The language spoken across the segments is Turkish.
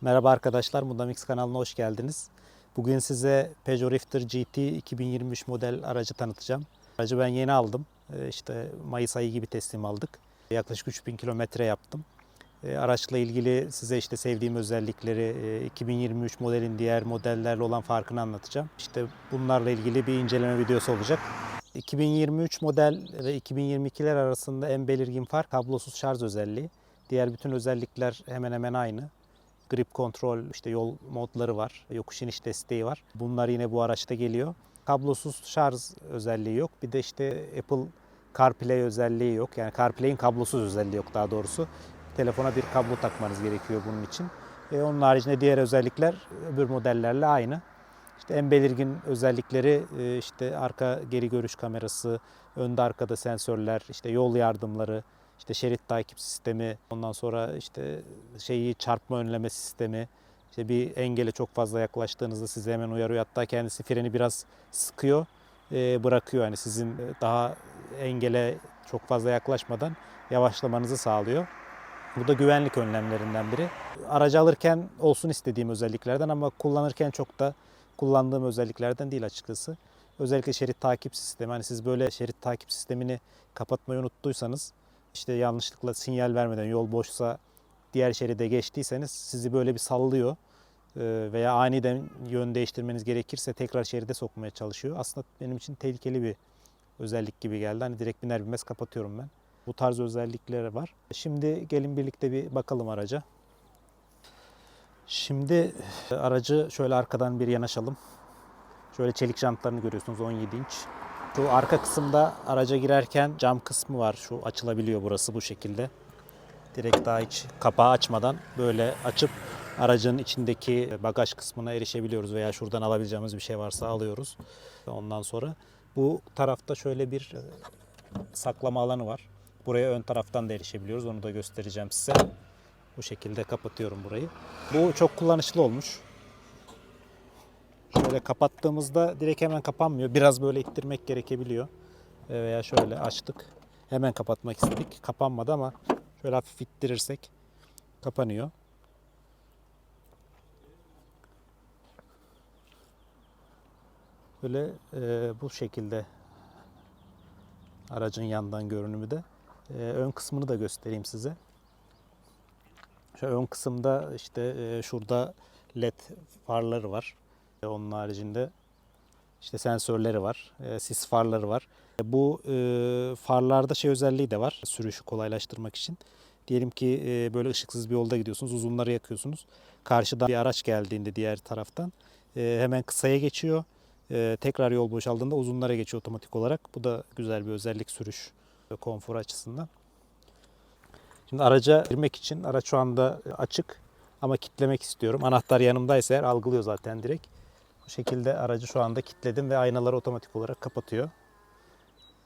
Merhaba arkadaşlar, Mudamix kanalına hoş geldiniz. Bugün size Peugeot Rifter GT 2023 model aracı tanıtacağım. Aracı ben yeni aldım. Ee, İşte Mayıs ayı gibi teslim aldık. Yaklaşık 3000 kilometre yaptım. Ee, Araçla ilgili size işte sevdiğim özellikleri, e, 2023 modelin diğer modellerle olan farkını anlatacağım. İşte bunlarla ilgili bir inceleme videosu olacak. 2023 model ve 2022'ler arasında en belirgin fark kablosuz şarj özelliği. Diğer bütün özellikler hemen hemen aynı grip kontrol, işte yol modları var, yokuş iniş desteği var. Bunlar yine bu araçta geliyor. Kablosuz şarj özelliği yok. Bir de işte Apple CarPlay özelliği yok. Yani CarPlay'in kablosuz özelliği yok daha doğrusu. Telefona bir kablo takmanız gerekiyor bunun için. E, onun haricinde diğer özellikler öbür modellerle aynı. İşte en belirgin özellikleri e, işte arka geri görüş kamerası, önde arkada sensörler, işte yol yardımları, işte şerit takip sistemi, ondan sonra işte şeyi çarpma önleme sistemi, işte bir engele çok fazla yaklaştığınızda size hemen uyarıyor. Hatta kendisi freni biraz sıkıyor, e, bırakıyor. Yani sizin daha engele çok fazla yaklaşmadan yavaşlamanızı sağlıyor. Bu da güvenlik önlemlerinden biri. Aracı alırken olsun istediğim özelliklerden ama kullanırken çok da kullandığım özelliklerden değil açıkçası. Özellikle şerit takip sistemi. Hani siz böyle şerit takip sistemini kapatmayı unuttuysanız işte yanlışlıkla sinyal vermeden yol boşsa diğer şeride geçtiyseniz sizi böyle bir sallıyor Ee, veya aniden yön değiştirmeniz gerekirse tekrar şeride sokmaya çalışıyor. Aslında benim için tehlikeli bir özellik gibi geldi. Hani direkt biner binmez kapatıyorum ben. Bu tarz özellikleri var. Şimdi gelin birlikte bir bakalım araca. Şimdi e, aracı şöyle arkadan bir yanaşalım. Şöyle çelik jantlarını görüyorsunuz 17 inç. Şu arka kısımda araca girerken cam kısmı var. Şu açılabiliyor burası bu şekilde. Direkt daha hiç kapağı açmadan böyle açıp aracın içindeki bagaj kısmına erişebiliyoruz veya şuradan alabileceğimiz bir şey varsa alıyoruz. Ondan sonra bu tarafta şöyle bir e, saklama alanı var. Buraya ön taraftan da erişebiliyoruz. Onu da göstereceğim size. Bu şekilde kapatıyorum burayı. Bu çok kullanışlı olmuş. Şöyle kapattığımızda direkt hemen kapanmıyor. Biraz böyle ittirmek gerekebiliyor. E, Veya şöyle açtık. Hemen kapatmak istedik. Kapanmadı ama şöyle hafif ittirirsek kapanıyor. Böyle e, bu şekilde aracın yandan görünümü de. E, ön kısmını da göstereyim size. Şu ön kısımda işte e, şurada led farları var. E, Onun haricinde işte sensörleri var, e, sis farları var. E, Bu e, farlarda şey özelliği de var sürüşü kolaylaştırmak için. Diyelim ki e, böyle ışıksız bir yolda gidiyorsunuz, uzunları yakıyorsunuz. Karşıdan bir araç geldiğinde diğer taraftan e, hemen kısaya geçiyor. E, tekrar yol boşaldığında uzunlara geçiyor otomatik olarak. Bu da güzel bir özellik sürüş ve konfor açısından. Şimdi araca girmek için araç şu anda açık ama kitlemek istiyorum. Anahtar yanımdaysa eğer algılıyor zaten direkt. Bu şekilde aracı şu anda kilitledim ve aynaları otomatik olarak kapatıyor.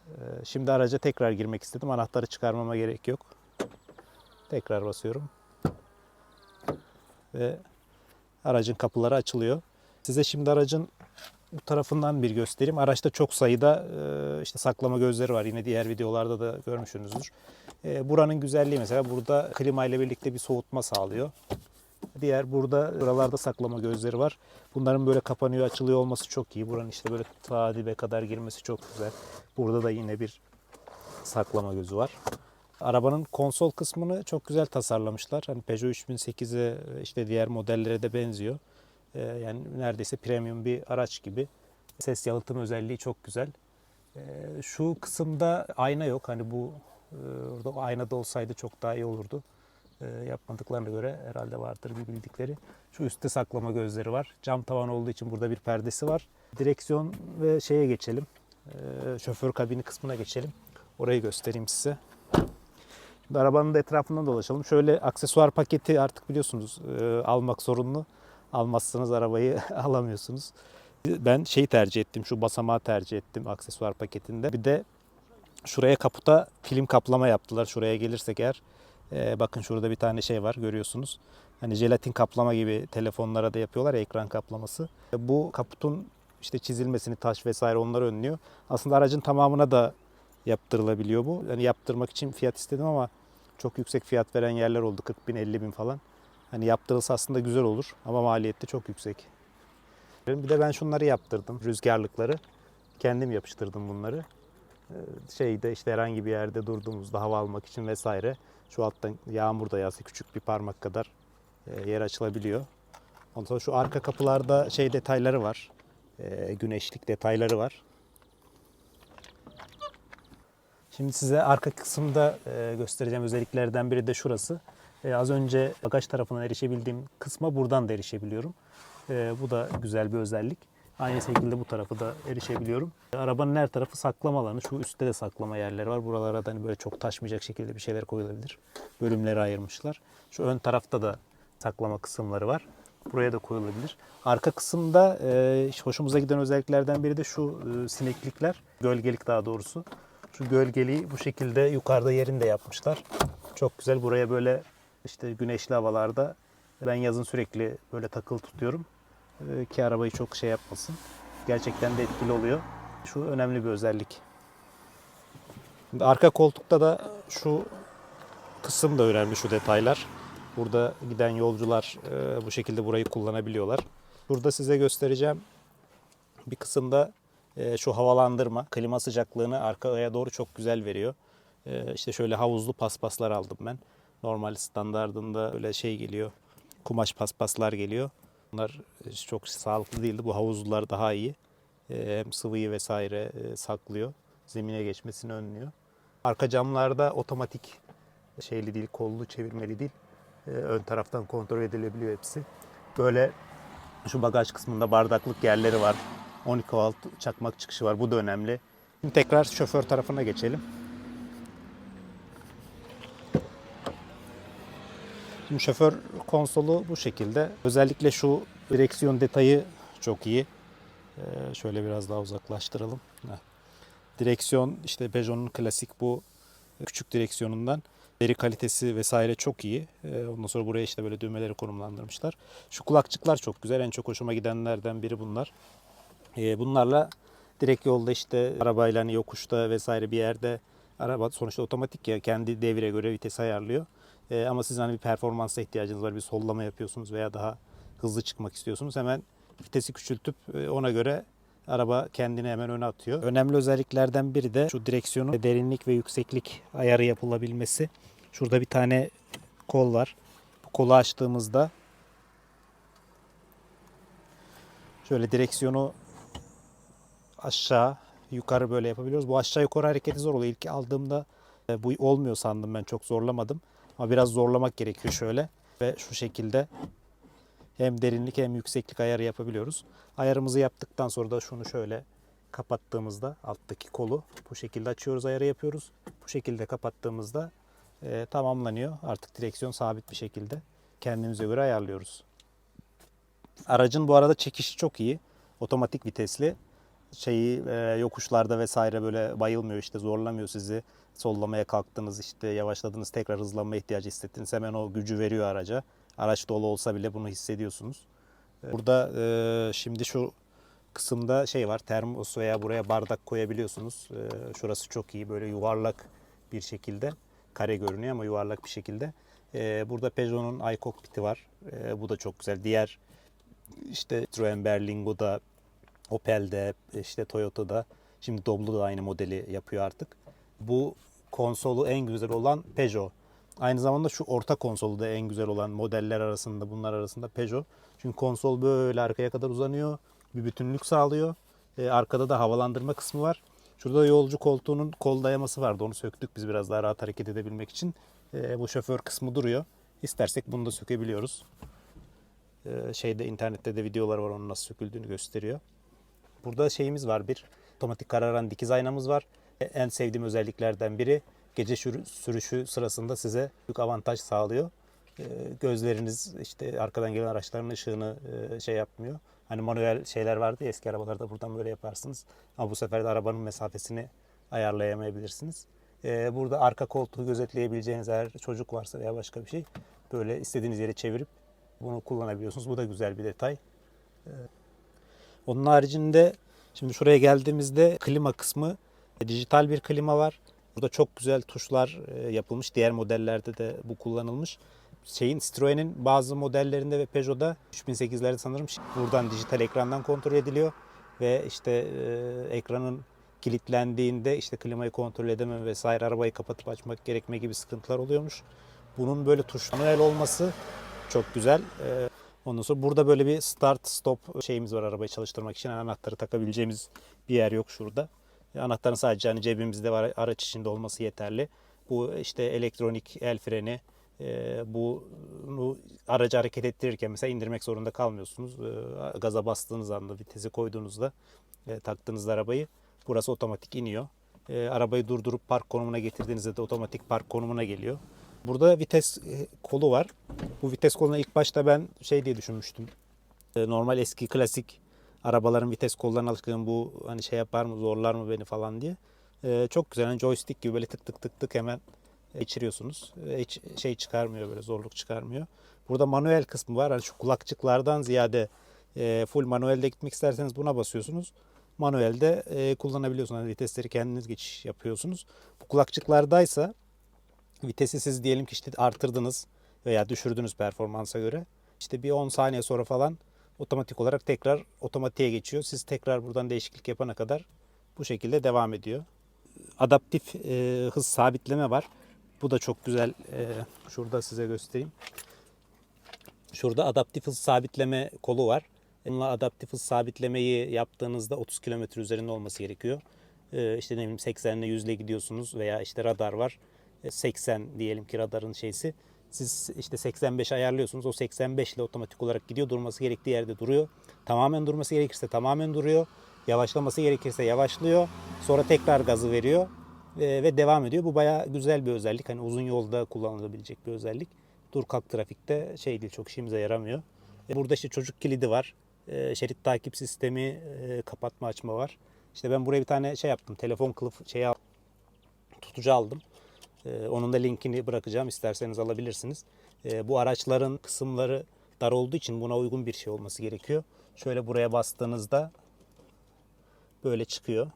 Ee, Şimdi araca tekrar girmek istedim. Anahtarı çıkarmama gerek yok. Tekrar basıyorum. Ve aracın kapıları açılıyor. Size şimdi aracın bu tarafından bir göstereyim. Araçta çok sayıda e, işte saklama gözleri var. Yine diğer videolarda da görmüşsünüzdür. E, Buranın güzelliği mesela burada klima ile birlikte bir soğutma sağlıyor. Diğer burada buralarda saklama gözleri var. Bunların böyle kapanıyor, açılıyor olması çok iyi. Buranın işte böyle ta dibe kadar girmesi çok güzel. Burada da yine bir saklama gözü var. Arabanın konsol kısmını çok güzel tasarlamışlar. Hani Peugeot 3008'e işte diğer modellere de benziyor. Ee, yani neredeyse premium bir araç gibi. Ses yalıtım özelliği çok güzel. Ee, şu kısımda ayna yok. Hani bu e, orada aynada olsaydı çok daha iyi olurdu. Ee, yapmadıklarına göre herhalde vardır bir bildikleri. Şu üstte saklama gözleri var. Cam tavan olduğu için burada bir perdesi var. Direksiyon ve şeye geçelim. Ee, şoför kabini kısmına geçelim. Orayı göstereyim size. Şimdi arabanın da etrafından dolaşalım. Şöyle aksesuar paketi artık biliyorsunuz e, almak zorunlu. Almazsanız arabayı alamıyorsunuz. Ben şeyi tercih ettim. Şu basamağı tercih ettim aksesuar paketinde. Bir de şuraya kaputa film kaplama yaptılar. Şuraya gelirsek eğer e, bakın şurada bir tane şey var görüyorsunuz. Hani jelatin kaplama gibi telefonlara da yapıyorlar ya ekran kaplaması. E, Bu kaputun işte çizilmesini, taş vesaire onları önlüyor. Aslında aracın tamamına da yaptırılabiliyor bu. Yani yaptırmak için fiyat istedim ama çok yüksek fiyat veren yerler oldu. 40 bin, 50 bin falan. Hani yaptırılsa aslında güzel olur ama maliyeti çok yüksek. Bir de ben şunları yaptırdım. Rüzgarlıkları. Kendim yapıştırdım bunları. Ee, Şeyde işte herhangi bir yerde durduğumuzda hava almak için vesaire. Şu alttan yağmur da yağsa küçük bir parmak kadar e, yer açılabiliyor. Ondan sonra şu arka kapılarda şey detayları var. E, Güneşlik detayları var. Şimdi size arka kısımda e, göstereceğim özelliklerden biri de şurası. Az önce bagaj tarafından erişebildiğim kısma buradan da erişebiliyorum. Bu da güzel bir özellik. Aynı şekilde bu tarafı da erişebiliyorum. Arabanın her tarafı saklama alanı. Şu üstte de saklama yerleri var. Buralara da hani böyle çok taşmayacak şekilde bir şeyler koyulabilir. Bölümleri ayırmışlar. Şu ön tarafta da saklama kısımları var. Buraya da koyulabilir. Arka kısımda e, hoşumuza giden özelliklerden biri de şu e, sineklikler. Gölgelik daha doğrusu. Şu gölgeliği bu şekilde yukarıda yerinde yapmışlar. Çok güzel. Buraya böyle işte güneşli havalarda ben yazın sürekli böyle takılı tutuyorum. Ee, ki arabayı çok şey yapmasın. Gerçekten de etkili oluyor. Şu önemli bir özellik. Arka koltukta da şu kısım da önemli şu detaylar. Burada giden yolcular e, bu şekilde burayı kullanabiliyorlar. Burada size göstereceğim bir kısımda e, şu havalandırma, klima sıcaklığını arkaya doğru çok güzel veriyor. E, işte şöyle havuzlu paspaslar aldım ben. Normal standardında öyle şey geliyor. Kumaş paspaslar geliyor. Bunlar e, çok sağlıklı değildi. Bu havuzlular daha iyi. E, Hem sıvıyı vesaire e, saklıyor. Zemine geçmesini önlüyor. Arka camlarda otomatik şeyli değil, kollu çevirmeli değil. Ön taraftan kontrol edilebiliyor hepsi. Böyle şu bagaj kısmında bardaklık yerleri var. 12 volt çakmak çıkışı var. Bu da önemli. Şimdi tekrar şoför tarafına geçelim. Şoför konsolu bu şekilde. Özellikle şu direksiyon detayı çok iyi. Ee, şöyle biraz daha uzaklaştıralım. Heh. Direksiyon işte Peugeot'un klasik bu küçük direksiyonundan veri kalitesi vesaire çok iyi. Ee, ondan sonra buraya işte böyle düğmeleri konumlandırmışlar. Şu kulakçıklar çok güzel. En çok hoşuma gidenlerden biri bunlar. Ee, bunlarla direkt yolda işte arabayla hani yokuşta vesaire bir yerde araba sonuçta otomatik ya kendi devire göre vites ayarlıyor. Ee, ama siz hani bir performansa ihtiyacınız var, bir sollama yapıyorsunuz veya daha hızlı çıkmak istiyorsunuz. Hemen vitesi küçültüp e, ona göre araba kendini hemen öne atıyor. Önemli özelliklerden biri de şu direksiyonun derinlik ve yükseklik ayarı yapılabilmesi. Şurada bir tane kol var. Bu kolu açtığımızda şöyle direksiyonu aşağı yukarı böyle yapabiliyoruz. Bu aşağı yukarı hareketi zor oluyor. İlk aldığımda e, bu olmuyor sandım ben çok zorlamadım. Ama biraz zorlamak gerekiyor şöyle ve şu şekilde hem derinlik hem yükseklik ayarı yapabiliyoruz. Ayarımızı yaptıktan sonra da şunu şöyle kapattığımızda alttaki kolu bu şekilde açıyoruz ayarı yapıyoruz. Bu şekilde kapattığımızda e, tamamlanıyor. Artık direksiyon sabit bir şekilde kendimize göre ayarlıyoruz. Aracın bu arada çekişi çok iyi. Otomatik vitesli. Şeyi e, yokuşlarda vesaire böyle bayılmıyor işte zorlamıyor sizi. Sollamaya kalktınız işte yavaşladınız tekrar hızlanma ihtiyacı hissettiniz. Hemen o gücü veriyor araca. Araç dolu olsa bile bunu hissediyorsunuz. Burada e, şimdi şu kısımda şey var termos veya buraya bardak koyabiliyorsunuz. E, şurası çok iyi böyle yuvarlak bir şekilde. Kare görünüyor ama yuvarlak bir şekilde. E, burada Peugeot'un iCockpit'i var. E, bu da çok güzel. Diğer işte Citroen Berlingo'da, Opel'de, işte Toyota'da, şimdi Doblo da aynı modeli yapıyor artık. Bu konsolu en güzel olan Peugeot. Aynı zamanda şu orta konsolu da en güzel olan modeller arasında, bunlar arasında Peugeot. Çünkü konsol böyle arkaya kadar uzanıyor, bir bütünlük sağlıyor. Ee, arkada da havalandırma kısmı var. Şurada da yolcu koltuğunun kol dayaması vardı. Onu söktük biz biraz daha rahat hareket edebilmek için. Ee, bu şoför kısmı duruyor. İstersek bunu da sökebiliyoruz. Ee, şeyde internette de videolar var onun nasıl söküldüğünü gösteriyor. Burada şeyimiz var bir otomatik kararan dikiz aynamız var. En sevdiğim özelliklerden biri gece sürü- sürüşü sırasında size büyük avantaj sağlıyor. Ee, Gözleriniz işte arkadan gelen araçların ışığını e, şey yapmıyor. Hani manuel şeyler vardı ya eski arabalarda buradan böyle yaparsınız. Ama bu sefer de arabanın mesafesini ayarlayamayabilirsiniz. Ee, Burada arka koltuğu gözetleyebileceğiniz eğer çocuk varsa veya başka bir şey böyle istediğiniz yere çevirip bunu kullanabiliyorsunuz. Bu da güzel bir detay. Onun haricinde şimdi şuraya geldiğimizde klima kısmı dijital bir klima var. Burada çok güzel tuşlar e, yapılmış. Diğer modellerde de bu kullanılmış. şeyin Citroen'in bazı modellerinde ve Peugeot'da 3008'lerde sanırım buradan dijital ekrandan kontrol ediliyor ve işte e, ekranın kilitlendiğinde işte klimayı kontrol edememe vesaire arabayı kapatıp açmak gerekme gibi sıkıntılar oluyormuş. Bunun böyle tuş manuel olması çok güzel. E, ondan sonra burada böyle bir start stop şeyimiz var arabayı çalıştırmak için. Anahtarı takabileceğimiz bir yer yok şurada. E, Anahtarın sadece hani cebimizde var araç içinde olması yeterli. Bu işte elektronik el freni, e, bu aracı hareket ettirirken mesela indirmek zorunda kalmıyorsunuz. E, gaza bastığınız anda vitesi koyduğunuzda taktığınızda arabayı burası otomatik iniyor. Arabayı durdurup park konumuna getirdiğinizde de otomatik park konumuna geliyor. Burada vites kolu var. Bu vites koluna ilk başta ben şey diye düşünmüştüm. Normal eski klasik arabaların vites kollarına alışkın bu hani şey yapar mı zorlar mı beni falan diye. E, çok güzel hani joystick gibi böyle tık tık tık tık hemen geçiriyorsunuz. Hiç şey çıkarmıyor böyle zorluk çıkarmıyor. Burada manuel kısmı var. Hani şu kulakçıklardan ziyade e, full manuelde gitmek isterseniz buna basıyorsunuz. Manuelde e, kullanabiliyorsunuz. Hani vitesleri kendiniz geçiş yapıyorsunuz. Bu kulakçıklardaysa vitesi siz diyelim ki işte artırdınız veya düşürdünüz performansa göre. İşte bir 10 saniye sonra falan otomatik olarak tekrar otomatiğe geçiyor. Siz tekrar buradan değişiklik yapana kadar bu şekilde devam ediyor. Adaptif e, hız sabitleme var. Bu da çok güzel. E, şurada size göstereyim. Şurada adaptif hız sabitleme kolu var. Bununla adaptif hız sabitlemeyi yaptığınızda 30 km üzerinde olması gerekiyor. Ee, işte ne bileyim 80 ile 100 ile gidiyorsunuz veya işte radar var. Ee, 80 diyelim ki radarın şeysi. Siz işte 85 ayarlıyorsunuz. O 85 ile otomatik olarak gidiyor. Durması gerektiği yerde duruyor. Tamamen durması gerekirse tamamen duruyor. Yavaşlaması gerekirse yavaşlıyor. Sonra tekrar gazı veriyor ve, ve devam ediyor. Bu bayağı güzel bir özellik. Hani uzun yolda kullanılabilecek bir özellik. Dur kalk trafikte şey değil çok işimize yaramıyor. E, Burada işte çocuk kilidi var. E, Şerit takip sistemi, e, kapatma açma var. İşte ben buraya bir tane şey yaptım. Telefon kılıf şey tutucu aldım. E, Onun da linkini bırakacağım. İsterseniz alabilirsiniz. E, Bu araçların kısımları dar olduğu için buna uygun bir şey olması gerekiyor. Şöyle buraya bastığınızda böyle çıkıyor.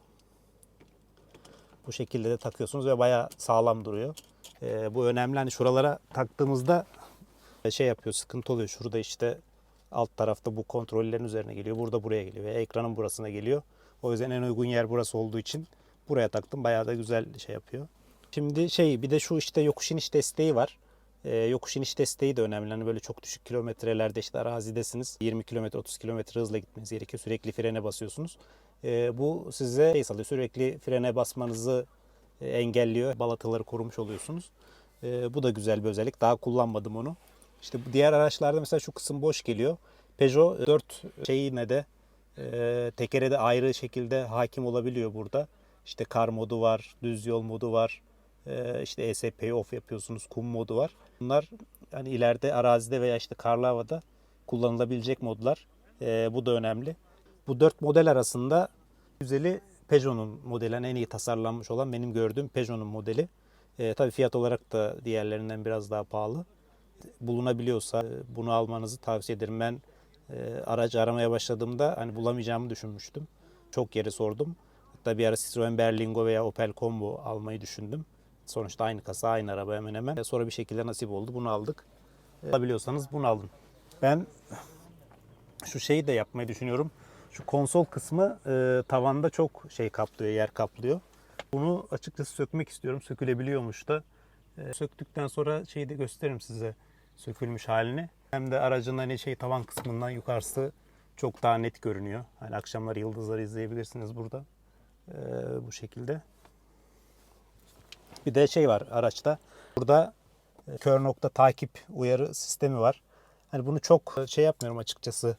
Bu şekilde de takıyorsunuz ve bayağı sağlam duruyor. Ee, bu önemli. Hani şuralara taktığımızda şey yapıyor, sıkıntı oluyor. Şurada işte alt tarafta bu kontrollerin üzerine geliyor. Burada buraya geliyor ve ekranın burasına geliyor. O yüzden en uygun yer burası olduğu için buraya taktım. Bayağı da güzel şey yapıyor. Şimdi şey bir de şu işte yokuş iniş desteği var. Ee, yokuş iniş desteği de önemli. Hani böyle çok düşük kilometrelerde işte arazidesiniz. 20 kilometre 30 kilometre hızla gitmeniz gerekiyor. Sürekli frene basıyorsunuz. Ee, bu size şey sağlıyor. Sürekli frene basmanızı e, engelliyor. Balataları korumuş oluyorsunuz. Ee, bu da güzel bir özellik. Daha kullanmadım onu. İşte diğer araçlarda mesela şu kısım boş geliyor. Peugeot 4 şeyine de e, tekere de ayrı şekilde hakim olabiliyor burada. İşte kar modu var, düz yol modu var. E, işte ESP'yi off yapıyorsunuz, kum modu var. Bunlar hani ileride arazide veya işte karlı havada kullanılabilecek modlar. E, bu da önemli. Bu dört model arasında güzeli Peugeot'un modeli. En iyi tasarlanmış olan benim gördüğüm Peugeot'un modeli. E, tabii fiyat olarak da diğerlerinden biraz daha pahalı. Bulunabiliyorsa e, bunu almanızı tavsiye ederim. Ben e, aracı aramaya başladığımda hani bulamayacağımı düşünmüştüm. Çok yere sordum. Hatta bir ara Citroen Berlingo veya Opel Combo almayı düşündüm. Sonuçta aynı kasa, aynı araba hemen hemen. E, Sonra bir şekilde nasip oldu. Bunu aldık. E, Alabiliyorsanız bunu alın. Ben şu şeyi de yapmayı düşünüyorum. Şu konsol kısmı e, tavanda çok şey kaplıyor, yer kaplıyor. Bunu açıkçası sökmek istiyorum. Sökülebiliyormuş da. E, söktükten sonra şeyi de gösteririm size sökülmüş halini. Hem de aracın hani şey tavan kısmından yukarısı çok daha net görünüyor. Hani akşamları yıldızları izleyebilirsiniz burada. E, bu şekilde. Bir de şey var araçta. Burada e, kör nokta takip uyarı sistemi var. Hani bunu çok e, şey yapmıyorum açıkçası.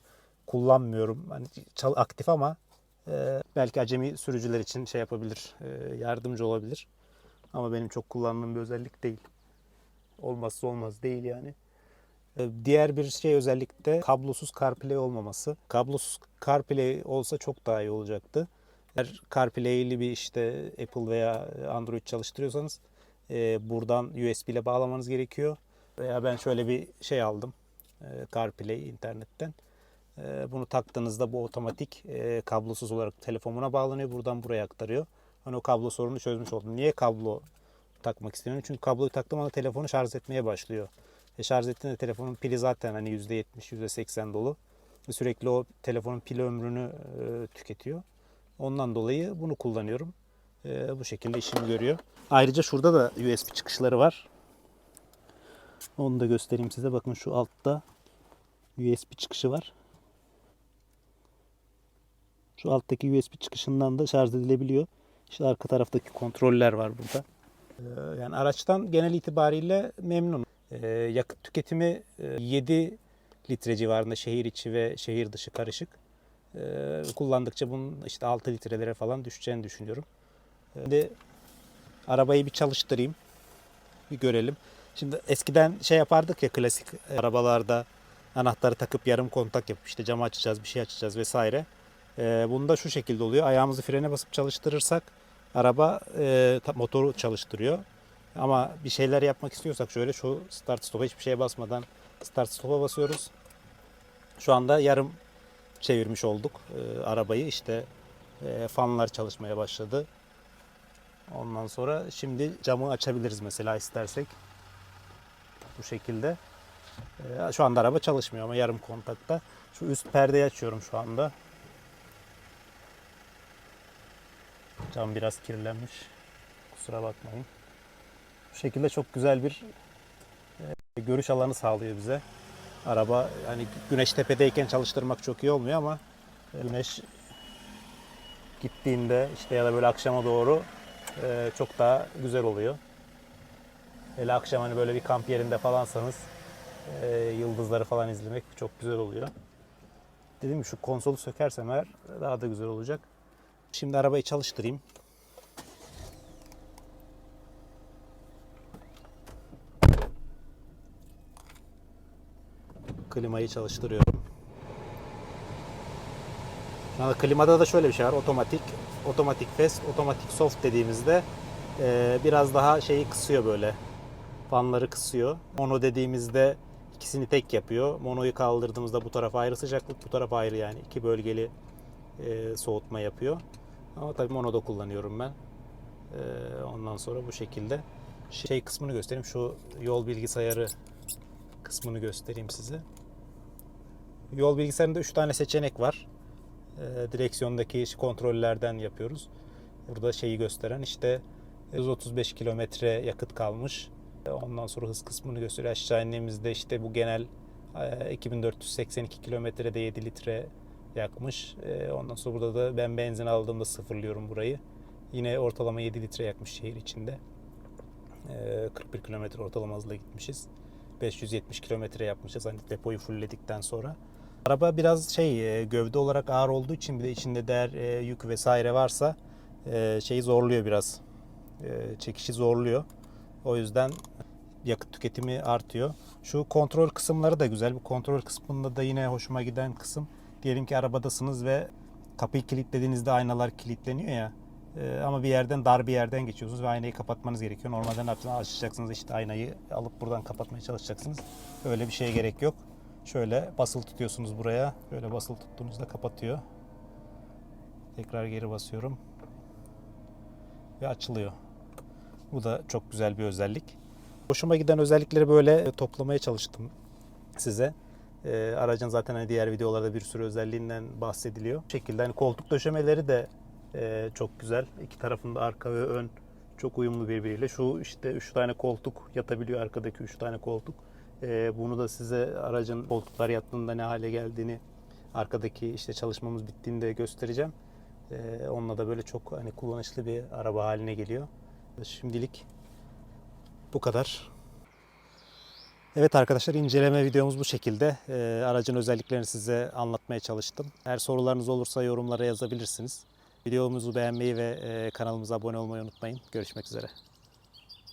Kullanmıyorum. Hani çal aktif ama e, belki acemi sürücüler için şey yapabilir, e, yardımcı olabilir. Ama benim çok kullandığım bir özellik değil. Olmazsa olmaz değil yani. E, Diğer bir şey özellik de kablosuz CarPlay olmaması. Kablosuz CarPlay olsa çok daha iyi olacaktı. Eğer CarPlay'li bir işte Apple veya Android çalıştırıyorsanız e, buradan USB ile bağlamanız gerekiyor. Veya ben şöyle bir şey aldım. E, CarPlay internetten. E, bunu taktığınızda bu otomatik e, kablosuz olarak telefonuna bağlanıyor. Buradan buraya aktarıyor. Hani o kablo sorunu çözmüş oldum. Niye kablo takmak istemiyorum? Çünkü kabloyu taktığım anda telefonu şarj etmeye başlıyor. E, şarj ettiğinde telefonun pili zaten hani %70, %80 dolu. Sürekli o telefonun pil ömrünü e, tüketiyor. Ondan dolayı bunu kullanıyorum. E, bu şekilde işimi görüyor. Ayrıca şurada da USB çıkışları var. Onu da göstereyim size. Bakın şu altta USB çıkışı var. Şu alttaki USB çıkışından da şarj edilebiliyor. İşte arka taraftaki kontroller var burada. Ee, Yani araçtan genel itibariyle memnunum. Ee, Yakıt tüketimi e, 7 litre civarında şehir içi ve şehir dışı karışık. Ee, Kullandıkça bunun işte 6 litrelere falan düşeceğini düşünüyorum. Şimdi arabayı bir çalıştırayım. Bir görelim. Şimdi eskiden şey yapardık ya klasik arabalarda anahtarı takıp yarım kontak yapıp işte camı açacağız, bir şey açacağız vesaire. Ee, bunda şu şekilde oluyor. Ayağımızı frene basıp çalıştırırsak araba e, motoru çalıştırıyor. Ama bir şeyler yapmak istiyorsak şöyle şu start stop'a hiçbir şeye basmadan start stop'a basıyoruz. Şu anda yarım çevirmiş olduk e, arabayı. İşte e, fanlar çalışmaya başladı. Ondan sonra şimdi camı açabiliriz mesela istersek. Bu şekilde. E, şu anda araba çalışmıyor ama yarım kontakta. Şu üst perdeyi açıyorum şu anda. Cam biraz kirlenmiş. Kusura bakmayın. Bu şekilde çok güzel bir e, görüş alanı sağlıyor bize. Araba yani güneş tepedeyken çalıştırmak çok iyi olmuyor ama güneş gittiğinde işte ya da böyle akşama doğru e, çok daha güzel oluyor. Hele akşam hani böyle bir kamp yerinde falansanız e, yıldızları falan izlemek çok güzel oluyor. Gibi şu konsolu sökersem eğer daha da güzel olacak. Şimdi arabayı çalıştırayım. Klimayı çalıştırıyorum. Şu anda klimada da şöyle bir şey var. Otomatik, otomatik fast, otomatik soft dediğimizde e, biraz daha şeyi kısıyor böyle. Fanları kısıyor. Mono dediğimizde ikisini tek yapıyor. Monoyu kaldırdığımızda bu tarafa ayrı sıcaklık, bu tarafa ayrı yani iki bölgeli e, soğutma yapıyor. Ama tabii monoda kullanıyorum ben. E, ondan sonra bu şekilde. Şey kısmını göstereyim. Şu yol bilgisayarı kısmını göstereyim size. Yol bilgisayarında 3 tane seçenek var. E, direksiyondaki kontrollerden yapıyoruz. Burada şeyi gösteren işte 135 kilometre yakıt kalmış. E, Ondan sonra hız kısmını gösteriyor. Aşağı indiğimizde işte bu genel e, 2482 kilometrede 7 litre yakmış. E, Ondan sonra burada da ben benzin aldığımda sıfırlıyorum burayı. Yine ortalama 7 litre yakmış şehir içinde. E, 41 kilometre ortalama hızla gitmişiz. 570 kilometre yapmışız hani depoyu fullledikten sonra. Araba biraz şey e, gövde olarak ağır olduğu için bir de içinde değer e, yük vesaire varsa e, şeyi zorluyor biraz. Çekişi zorluyor. O yüzden yakıt tüketimi artıyor. Şu kontrol kısımları da güzel. Bu kontrol kısmında da yine hoşuma giden kısım. Diyelim ki arabadasınız ve kapıyı kilitlediğinizde aynalar kilitleniyor ya. Ama bir yerden dar bir yerden geçiyorsunuz ve aynayı kapatmanız gerekiyor. Normalde ne yapacaksınız? Açacaksınız işte aynayı alıp buradan kapatmaya çalışacaksınız. Öyle bir şeye gerek yok. Şöyle basılı tutuyorsunuz buraya. Böyle basılı tuttuğunuzda kapatıyor. Tekrar geri basıyorum. Ve açılıyor. Bu da çok güzel bir özellik. Hoşuma giden özellikleri böyle toplamaya çalıştım size. Ee, aracın zaten hani diğer videolarda bir sürü özelliğinden bahsediliyor. Bu şekilde hani koltuk döşemeleri de e, çok güzel. İki tarafında arka ve ön çok uyumlu birbiriyle. Şu işte üç tane koltuk yatabiliyor arkadaki üç tane koltuk. Ee, bunu da size aracın koltuklar yattığında ne hale geldiğini arkadaki işte çalışmamız bittiğinde göstereceğim. Ee, onunla da böyle çok hani kullanışlı bir araba haline geliyor. Şimdilik bu kadar. Evet arkadaşlar inceleme videomuz bu şekilde. Ee, aracın özelliklerini size anlatmaya çalıştım. Eğer sorularınız olursa yorumlara yazabilirsiniz. Videomuzu beğenmeyi ve e, kanalımıza abone olmayı unutmayın. Görüşmek üzere.